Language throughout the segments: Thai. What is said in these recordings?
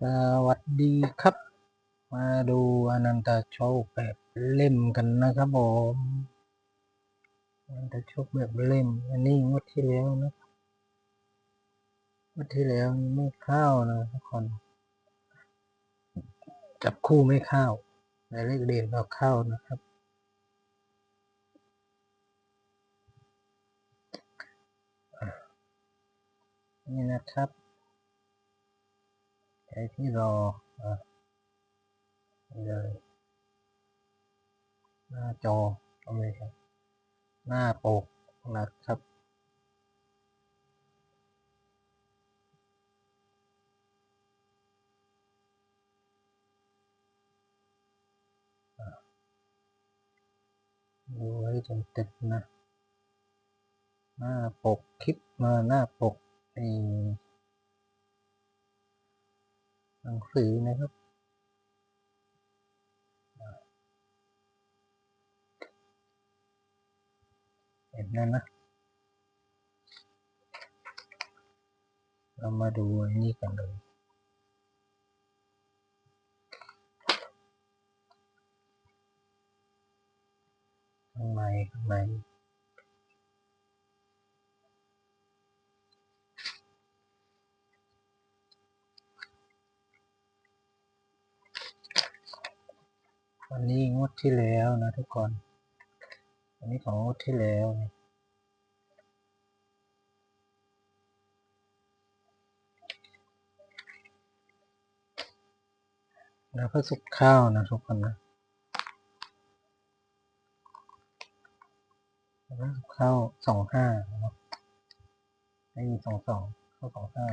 สวัสดีครับ มาดูอนันตโชคแบบเล่มกันนะครับผมอนันตโชคแบบเล่ม อันนี้งวดที่แล้วนะงวดที่แล้วไม่เข้านะทุกคน จับคู่ไม่เข้าแต่เลขเด่นเราเข้านะครับ นี่นะครับ ใครที่รออะนี่เลย หน้าจอก็ไม่ใช่หน้าปกนะครับดูไว้จนเต็มนะ หน้าปกคลิปมาหน้าปกไอ้ หนังสือนะครับ เห็นนั่นนะ เรามาดูนนี้กันเลย ข้างในข้างใน อันนี้งวดที่แล้วนะทุกคน อันนี้ของงวดที่แล้วนี่แล้วก็สุกข้าวนะทุกคนนะแล้วสุกข้าวสองห้าไม่มีสองสองข้าวสองห้า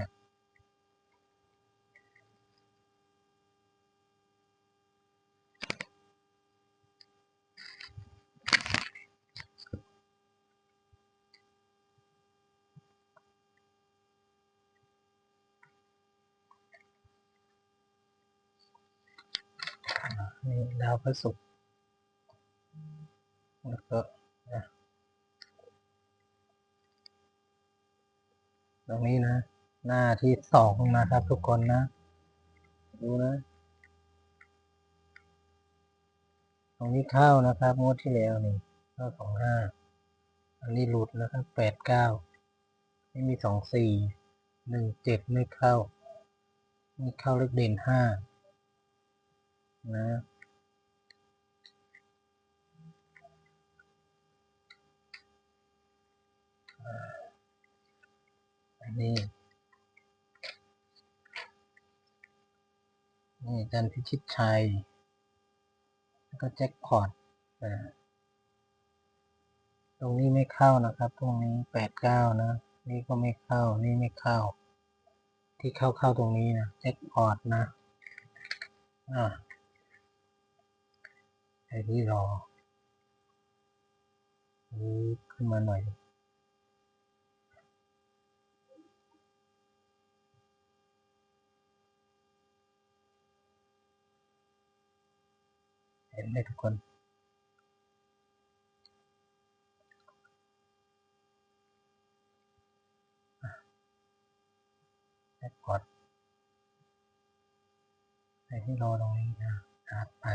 พระศุกร์แล้วก็นะตรงนี้นะ หน้าที่สองนะครับทุกคนนะ ดูนะ ตรงนี้เข้านะครับงวดที่แล้วนี่เข้าสองห้าอันนี้หลุดนะครับแปดเก้าไม่มีสองสี่หนึ่งเจ็ดไม่เข้า นี่เข้าเลขเด่นห้านะ นนี้นี่จันพิชิตชัย แล้วก็แจ็คพอตตรงนี้ไม่เข้านะครับ ตรงนี้แปดเก้านะ นี่ก็ไม่เข้า นี่ไม่เข้า ที่เข้าเข้าตรงนี้นะแจ็คพอตนะ อ่าไอ้ที่รอขึ้นมาหน่อย ห็นได้ทุกคนแจ็คพอตไอ้ที่โลตรงนี้นะอัดไป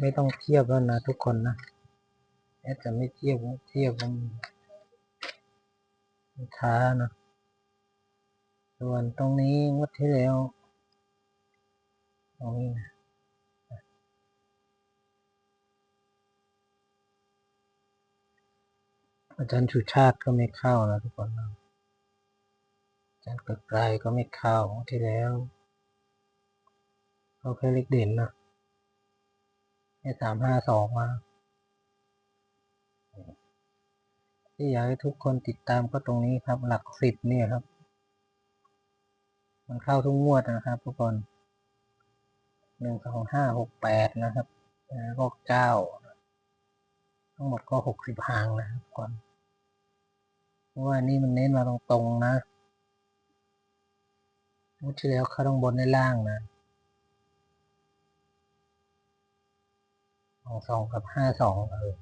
ไม่ต้องเทียบแล้วนะทุกคนนะแอดจะไม่เทียบเทียบมันช้านะส่วนตรงนี้งวดที่แล้วตรงนี้นะอาจารย์ชูชาติก็ไม่เข้านะทุกคนนะอาจารย์กิดไกลก็ไม่เข้าที่แล้วเขาแค่เล็กเด่นนะ ให้สามห้าสองมาที่อยากให้ทุกคนติดตามก็ตรงนี้ครับ หลักสิบเนี่ยครับ มันเข้าทุกงวดนะครับ ทุกคนหนึ่งสองห้าหกแปดนะครับแล้วก็เก้าทั้งหมดก็หกสิบหางนะครับทุกคนเพราะว่านี่มันเน้นมาตรงๆนะงวดที่แล้วเข้าตรงบนในล่างนะ องสองกับห้าสองเออ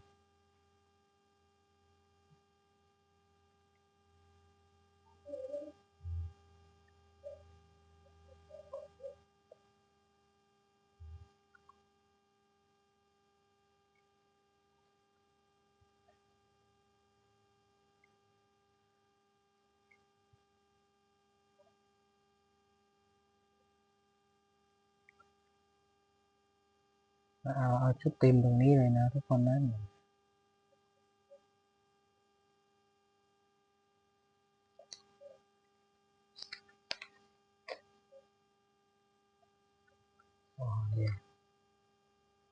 เอาเอาชุดเต็มตรงนี้เลยนะทุกคนนะอ๋อเดี๋ยว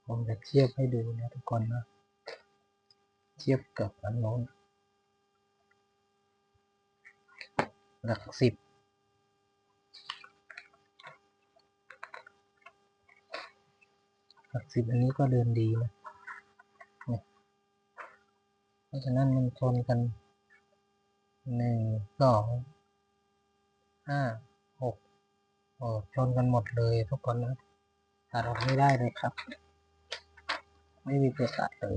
ผมจะเทียบให้ดูนะทุกคนนะเทียบกับอันโน้นหลักสิบ หลัก สิบอันนี้ก็เดินดีนะเพราะฉะนั้นมันชนกันหนึ่งสองห้าหกโอ้ชนกันหมดเลยทุกคนนะตัดออกไม่ได้เลยครับ ไม่มีตัวตัดเลย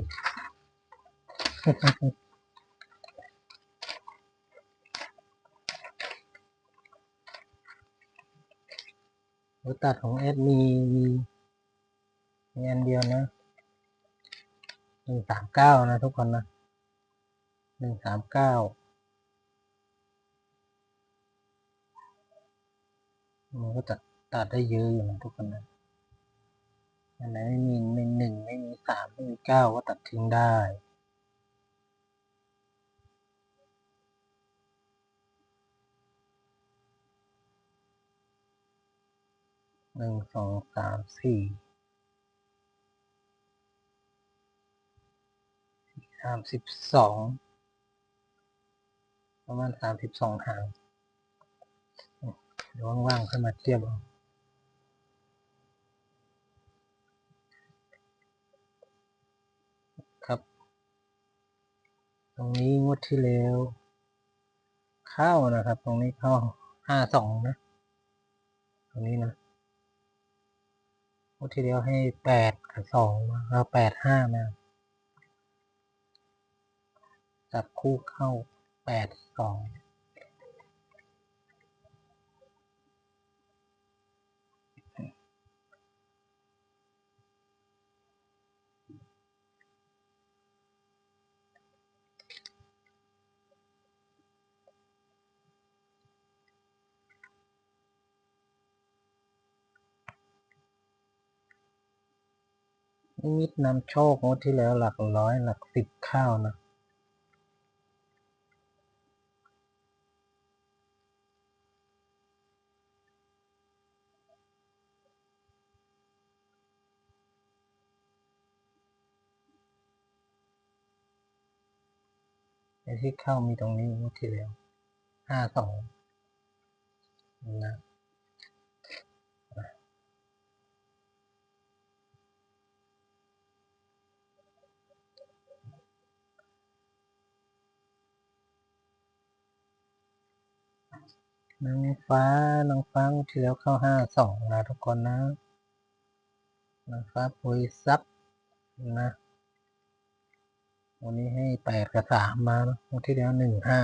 ตัวตัดของเอสมีมี มีอันเดียวนะหนึ่งสามเก้านะทุกคนนะหนึ่งสามเก้ามันก็ตัดตัดได้เยอะอยู่นะทุกคนนะอันไหนไม่มีไม่หนึ่งไม่มีสามไม่มีเก้าก็ตัดทิ้งได้หนึ่งสองสามสี่ สามสิบสองประมาณสามสิบสองหางเดี๋ยวว่างๆขึ้นมาเทียบเอาครับ ตรงนี้งวดที่แล้วเข้านะครับ ตรงนี้เข้าห้าสองนะ ตรงนี้นะงวดที่แล้วให้แปดกับสองมาแล้วแปดห้ามา จับคู่เข้าแปดสองนิมิตนำโชคงวดที่แล้วหลักร้อยหลักสิบเข้านะ ที่เข้ามีตรงนี้งวดที่แล้วห้าสองนะนางฟ้านางฟ้างที่แล้วเข้าห้าสองนะทุกคนนะนางฟ้าปุยซับนะ วันนี้ให้แปดกับสามมานะงวดที่แล้วหนึ่งห้า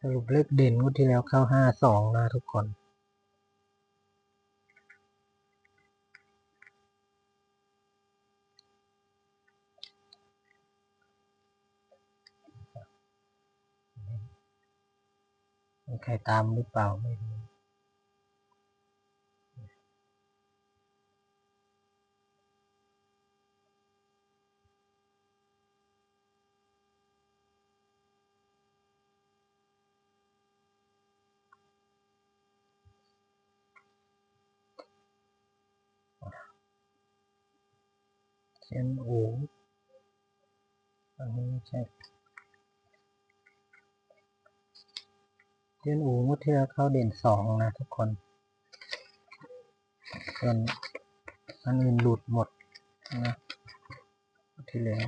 สรุปเลขเด่นงวดที่แล้วเข้าห้าสองนะทุกคน มีใครตามหรือเปล่าไม่รู้ เชียนอูอันนี้ไม่ใช่เชียนอูงวดที่แล้วเข้าเด่นสองนะทุกคนส่วนอันอื่นหลุดหมดนะที่แล้ว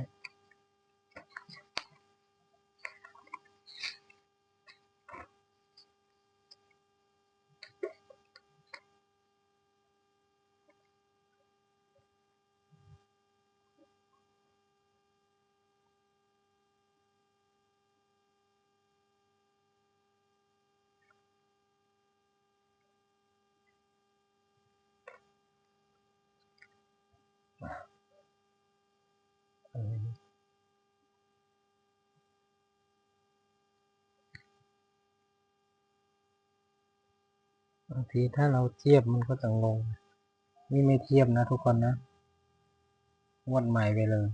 บางทีถ้าเราเทียบมันก็จะงง นี่ไม่เทียบนะทุกคนนะงวดใหม่ไปเลย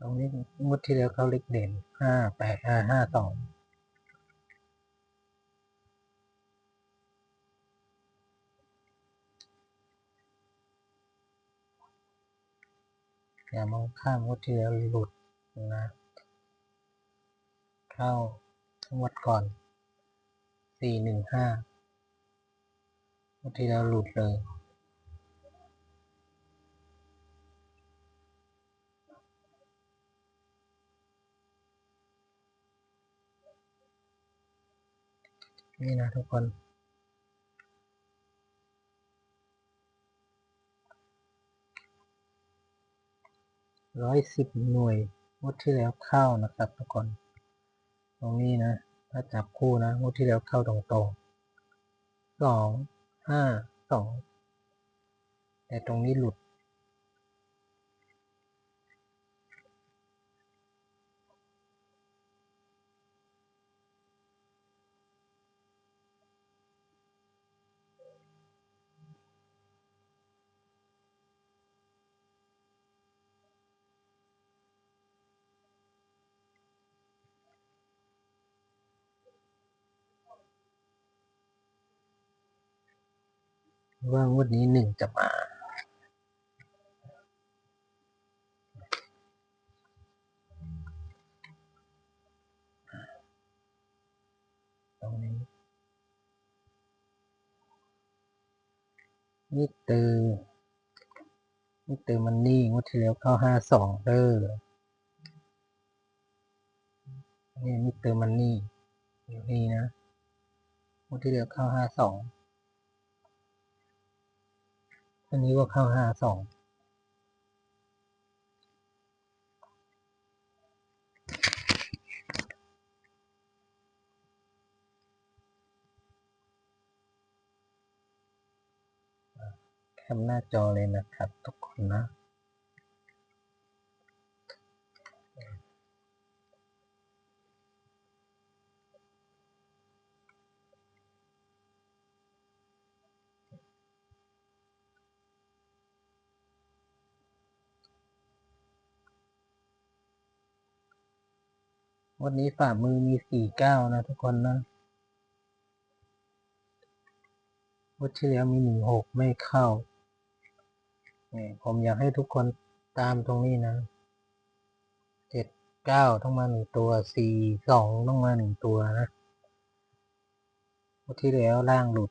ตรงนี้งวดที่แล้วเขาเล็กเด่นห้าแปดห้าห้าสอง อย่ามองข้ามงวดที่แล้วหลุดนะ เข้างวดก่อน สี่หนึ่งห้างวดที่แล้วหลุดเลยนี่นะทุกคน ร้อยสิบหน่วยงวดที่แล้วเข้านะครับทุกคนตรงนี้นะถ้าจับคู่นะงวดที่แล้วเข้าตรงๆสองห้าสองแต่ตรงนี้หลุด ว่างวดนี้หนึ่งจะมาตรงนี้มิเตอร์มิเตอร์มันนี่งวดที่แล้วเข้าห้าสองเด้อนี่มิเตอร์มันนี่อยู่นี่นะงวดที่แล้วเข้าห้าสอง อันนี้ก็เข้าห้าสองแคปหน้าจอเลยนะครับทุกคนนะ วันนี้ฝ่ามือมีสี่เก้านะทุกคนนะวันที่แล้วมีหนึ่งหกไม่เข้านี่ผมอยากให้ทุกคนตามตรงนี้นะเจ็ดเก้าต้องมาหนึ่งตัวสี่สองต้องมาหนึ่งตัวนะวันที่แล้วล่างหลุด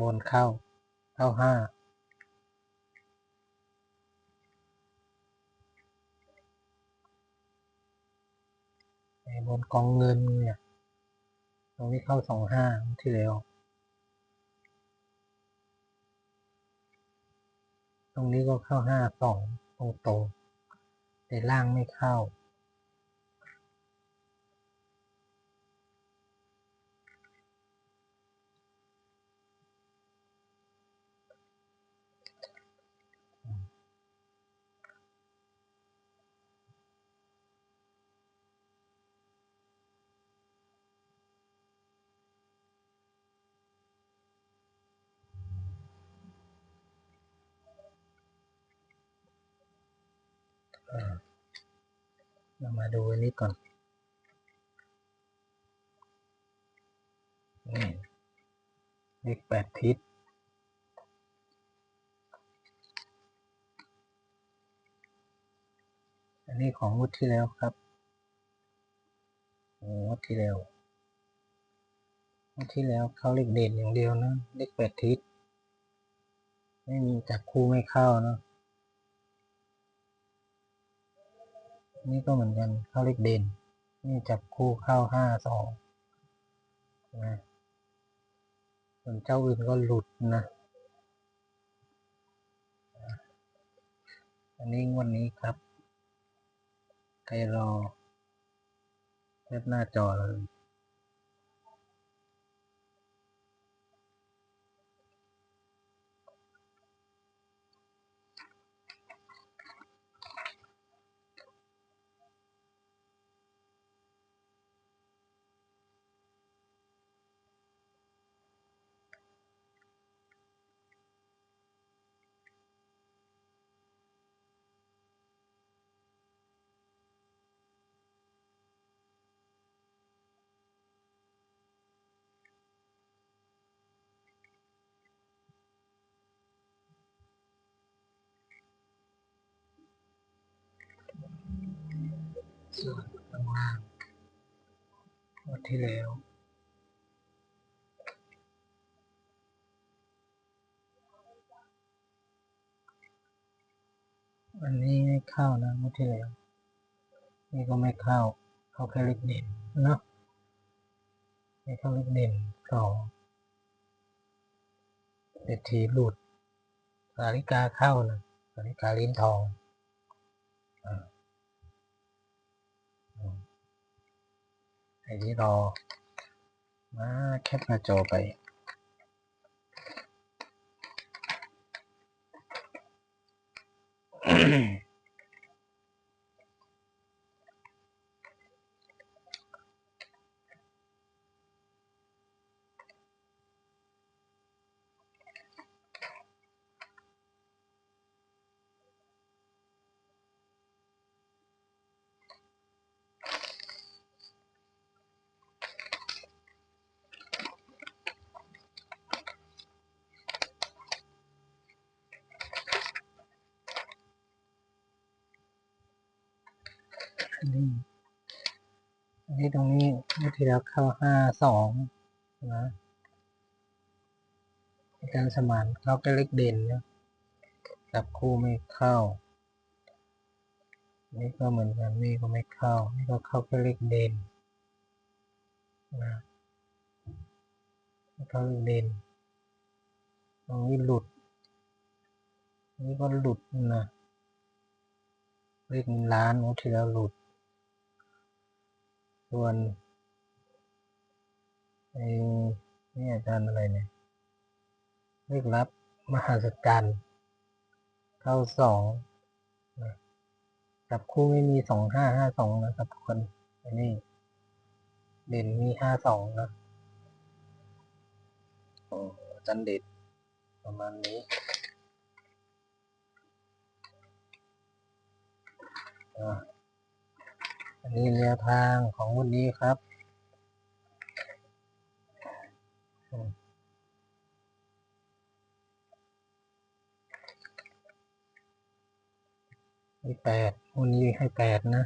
บนเข้า เข้าห้า บนกองเงินเนี่ยตรงนี้เข้าสองห้าที่แล้ว ตรงนี้ก็เข้าห้าสองตรงตรงแต่ล่างไม่เข้า เรามาดูอันนี้ก่อนนี่เลขแปดทิศอันนี้ของงวดที่แล้วครับโอ้งวดที่แล้วงวดที่แล้วเข้าเลขเด่นอย่างเดียวนะ เลขแปดทิศ ไม่มีจับคู่ไม่เข้าเนะ นี่ก็เหมือนกันเข้าเลขเด่น นี่จับคู่เข้าห้าสองนะส่วนเจ้าอื่นก็หลุดนะ อันนี้วันนี้ครับใครรอเล็บหน้าจอเลย ส่วนข้างล่างงวดที่แล้วอันนี้ไม่เข้านะงวดที่แล้ว นี่ก็ไม่เข้า เข้าแค่เล็กเด่นเนาะไม่เข้าเล็กเด่นสองเศรษฐีหลุดสาริกาเข้านะสาริกาลิ้นทองอ่าอืม อันนี้รอ มาแคปหน้าจอไป อันนี้อันนี้ตรงนี้เมื่อที่แล้วเข้าห้าสองนะอาจารย์สมานเข้าแค่เล็กเด่นนะจับคู่ไม่เข้า นี่ก็เหมือนกันนี่ก็ไม่เข้า นี่ก็เข้าแค่เลขเด่นนะเข้าเลขเด่นตรงนี้หลุด นี่ก็หลุดนะเลขล้านงวดที่แล้วหลุด ส่วนไอ้นี่อาจารย์อะไรเนี่ยเลขลับมหาสจรรย์เข้าสองจับคู่ไม่มีสองห้าห้าสองนะครับทุกคนอันนี้เด่นมีห้าสองนะโอ้จันเด็ดประมาณนี้อะ อันนี้แนวทางของวันนี้ครับอืมมีแปดวันนี้ให้แปดนะ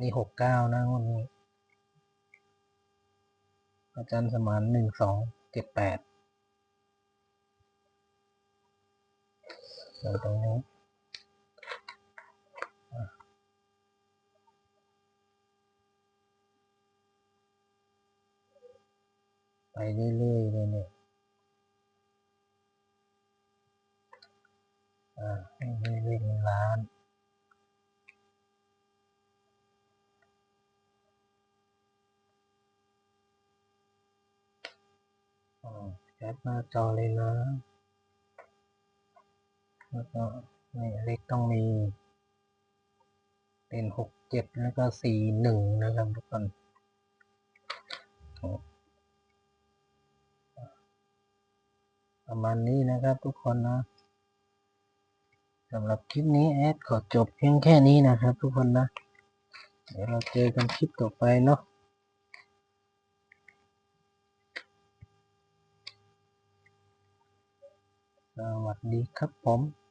นี่หกเก้านะวันนี้ อาจารย์สมานหนึ่งสองเจ็ดแปดตรงนี้ ไปเรื่อยๆเลยเนี่ยอ่าให้เลขหนึ่งล้านอ่าแคปหน้าจอเลยนะแล้วก็นี่เลขต้องมี เป็นหกเจ็ดแล้วก็สี่หนึ่งนะครับทุกคน ประมาณนี้นะครับทุกคนนะสำหรับคลิปนี้แอดขอจบเพียงแค่นี้นะครับ ทุกคนนะ เดี๋ยวเราเจอกันคลิปต่อไปเนาะสวัสดีครับผม